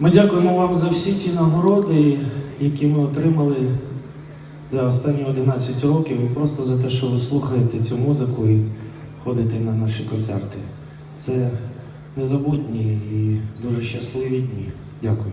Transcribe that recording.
Ми дякуємо вам за всі ті нагороди, які ми отримали за останні 11 років, і просто за те, що ви слухаєте цю музику і ходите на наші концерти. Це незабутні і дуже щасливі дні. Дякую.